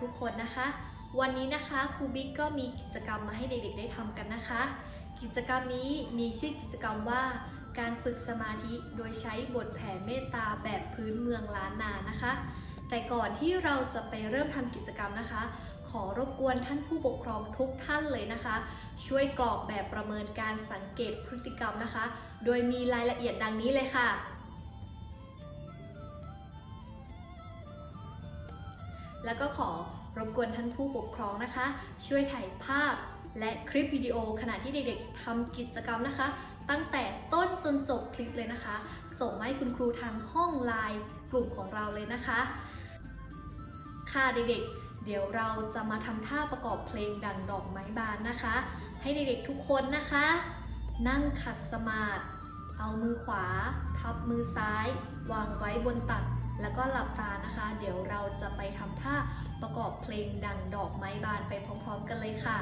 ทุกคนนะคะ วันนี้นะคะครูบิ๊กก็มีกิจกรรมมาให้เด็กๆได้ทำกันนะคะ กิจกรรมนี้มีชื่อกิจกรรมว่า การฝึกสมาธิโดยใช้บทแผ่เมตตาแบบพื้นเมืองล้านนานะคะ แต่ก่อนที่เราจะไปเริ่มทำกิจกรรมนะคะ ขอรบกวนท่านผู้ปกครองทุกท่านเลยนะคะ ช่วยกรอกแบบประเมินการสังเกตพฤติกรรมนะคะ โดยมีรายละเอียดดังนี้เลยค่ะ แล้วก็ขอรบกวนท่านผู้ปกครองนะคะ ช่วยถ่ายภาพและคลิปวิดีโอขณะที่เด็กๆทำกิจกรรมนะคะ ตั้งแต่ต้นจนจบคลิปเลยนะคะ ส่งมาให้คุณครูทางห้องไลน์กลุ่มของเราเลยนะคะ ค่ะเด็กๆ เดี๋ยวเราจะมาทำท่าประกอบเพลงดังดอกไม้บานนะคะ ให้เด็กๆทุกคนนะคะ นั่งขัดสมาธิเอามือขวา ทับมือซ้าย วางไว้บนตัก แล้วก็หลับตานะคะ เดี๋ยวเราจะไปทำท่าประกอบเพลงดังดอกไม้บานไปพร้อมๆกันเลยค่ะ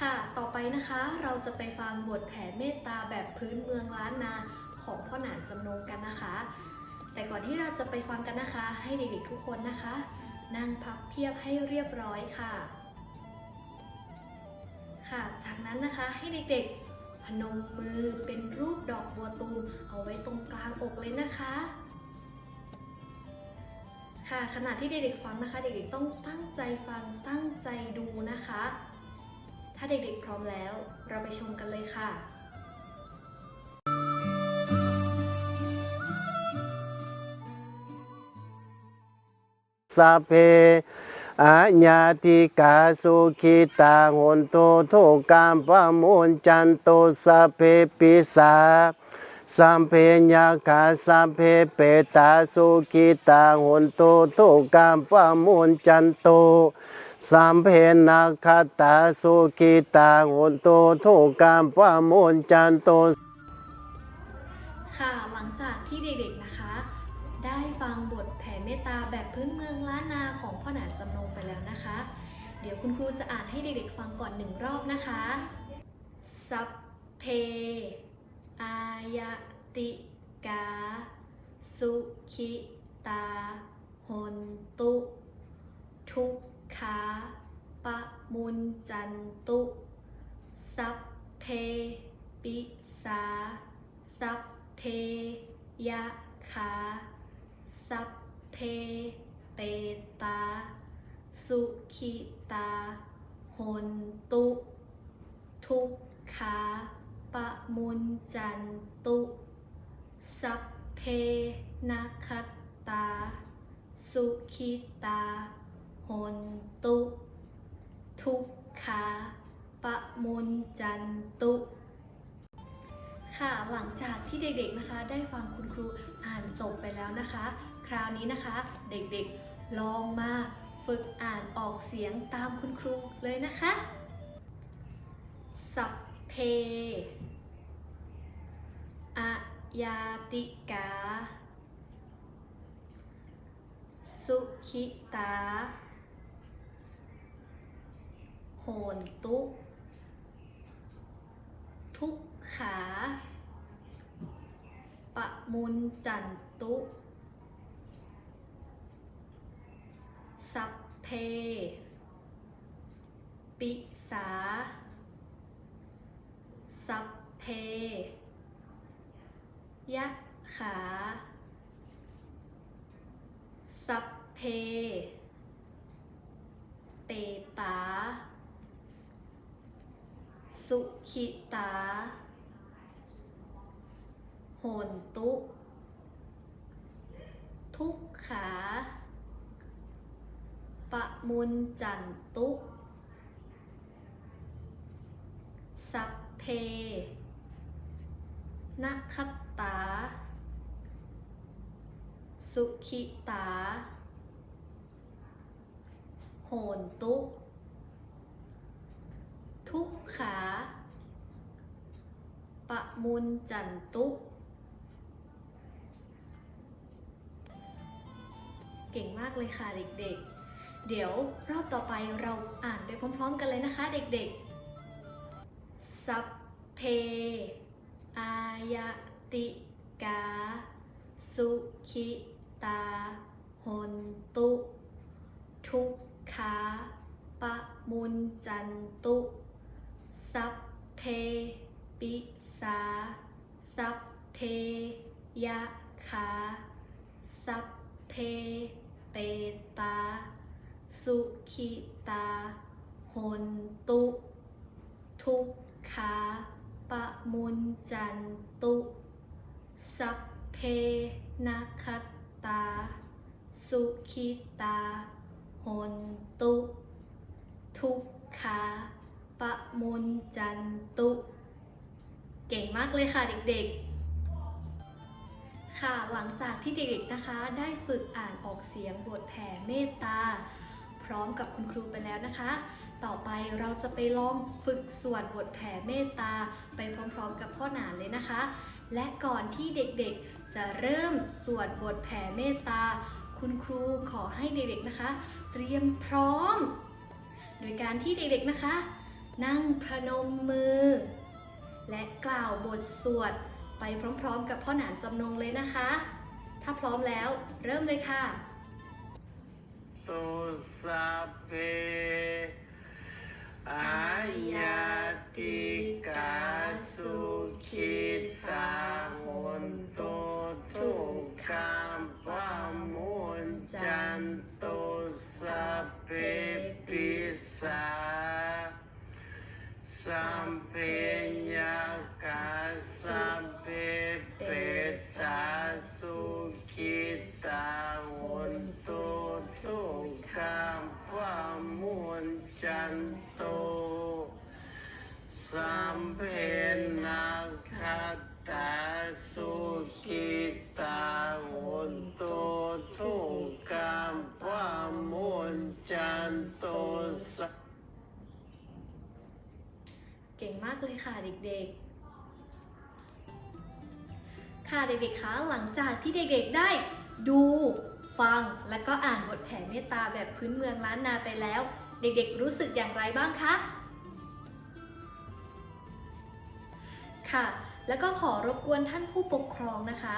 ค่ะ ต่อไปนะคะเราจะไปฟังบทแผ่เมตตาแบบพื้นเมืองล้านนาของพ่อหนานจำนงกันนะคะ แต่ก่อนที่เราจะไปฟังกันนะคะ ให้เด็กๆทุกคนนะคะ นั่งพับเพียบให้เรียบร้อยค่ะ ค่ะ จากนั้นนะคะให้เด็กๆ พนมมือเป็นรูปดอกบัวตูมเอาไว้ตรงกลางอกเลยนะคะ ค่ะขณะที่เด็กๆฟังนะคะ เด็กๆต้องตั้งใจฟังตั้งใจดูนะคะ ถ้าเด็กๆพร้อมแล้ว เราไปชมกันเลยค่ะ สัพเพอาญาติกาสุขิตาโหนโตทุกกามปะมุนจันโตสัพเพปิสาสัมเพญาคาสัพเพเปตาสุขิตาโหนโตทุกกามปะมุนจันโต สัมเพนาคาตาสุขิตาโหนโตทุกามปะมุนจันโต ค่ะหลังจากที่เด็กๆนะคะ ได้ฟังบทแผ่เมตตาแบบพื้นเมืองล้านนาของพ่อหนาจำนงไปแล้วนะคะ เดี๋ยวคุณครูจะอ่านให้เด็กๆฟังก่อนหนึ่งรอบนะคะสัพเพ อายติ กา สุขิตาหนตุ ทุก ขาปะมุนจันตุ สัพเพปิสา สัพเพยะขาสัพเพเปตา สุขิตาหนตุ ทุกขาปะมุนจันตุ สัพเพนัคตา สุขิตา หนตุทุกขาปะมุนจันตุ ค่ะหลังจากที่เด็กๆนะคะ ได้ฟังคุณครูอ่านจบไปแล้วนะคะ คราวนี้นะคะ เด็กๆลองมาฝึกอ่านออกเสียงตามคุณครูเลยนะคะ สัพเพอายาติกา สุขิตา โหนตุทุกขา ปะมุนจันตุ สัพเพ ปิสา สัพเพ ยะขา สัพเพ เตตา สุขิตา โหนตุ ทุกขา ปะมุนจันตุ สัพเพนัคคัตตา สุขิตา โหนตุ ทุกขา ปะมุนจันตุ เก่งมากเลยค่ะเด็กๆ เดี๋ยวรอบต่อไปเราอ่านไปพร้อมๆกันเลยนะคะเด็กๆ สัพเพ อายติกา สุขิตาหนตุ ทุกขาปะมุนจันตุ สัพเพปิสา สัพเพยะขา สัพเพเตตา สุขิตาหนตุ ทุกขาปะมุนจันตุ สัพเพนัคตตาสุขิตาหนตุ ทุกขา ปะมุนจันตุ เก่งมากเลยค่ะเด็กๆ ค่ะหลังจากที่เด็กๆนะคะ ได้ฝึกอ่านออกเสียงบทแผ่เมตตา พร้อมกับคุณครูไปแล้วนะคะ ต่อไปเราจะไปลองฝึกสวดบทแผ่เมตตา ไปพร้อมๆกับพ่อหนานเลยนะคะ และก่อนที่เด็กๆจะเริ่มสวดบทแผ่เมตตา คุณครูขอให้เด็กๆนะคะ เตรียมพร้อม โดยการที่เด็กๆนะคะ นั่งพนมมือ และกล่าวบทสวดไปพร้อมๆ กับพ่อหนานจำนงเลยนะคะ ถ้าพร้อมแล้วเริ่มเลยค่ะตุสัพเพอายาติกาสุขิต สัมเพญาคาสัมเพเปตาสุขิตาหุนตุทุ กขามปะมุนจันโตสัมเพนาคาตาสุขิตาหุนตุทุกขามปะมุนจันโตสัมเก่งมากเลยค่ะเด็กๆ ค่ะเด็กๆคะหลังจากที่เด็กๆได้ดูฟังและก็อ่านบทแผ่เมตตาแบบพื้นเมืองล้านนาไปแล้ว เด็กๆรู้สึกอย่างไรบ้างคะค่ะ แล้วก็ขอรบกวนท่านผู้ปกครองนะคะ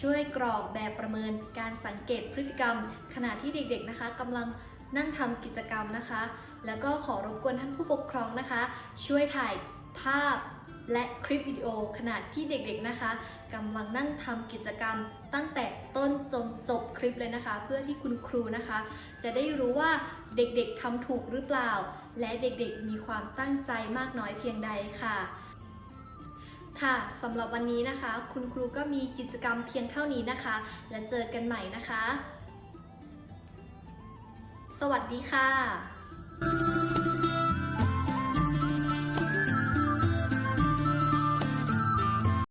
ช่วยกรอกแบบประเมินการสังเกตพฤติกรรม ขณะที่เด็กๆนะคะกำลัง นั่งทำกิจกรรมนะคะ แล้วก็ขอรบกวนท่านผู้ปกครองนะคะ ช่วยถ่ายภาพและคลิปวิดีโอขณะที่เด็กๆนะคะกำลังนั่งทำกิจกรรมตั้งแต่ต้นจนจบคลิปเลยนะคะ เพื่อที่คุณครูนะคะ จะได้รู้ว่าเด็กๆทำถูกหรือเปล่า และเด็กๆมีความตั้งใจมากน้อยเพียงใดค่ะค่ะสำหรับวันนี้นะคะ คุณครูก็มีกิจกรรมเพียงเท่านี้นะคะ และเจอกันใหม่นะคะ สวัสดีค่ะ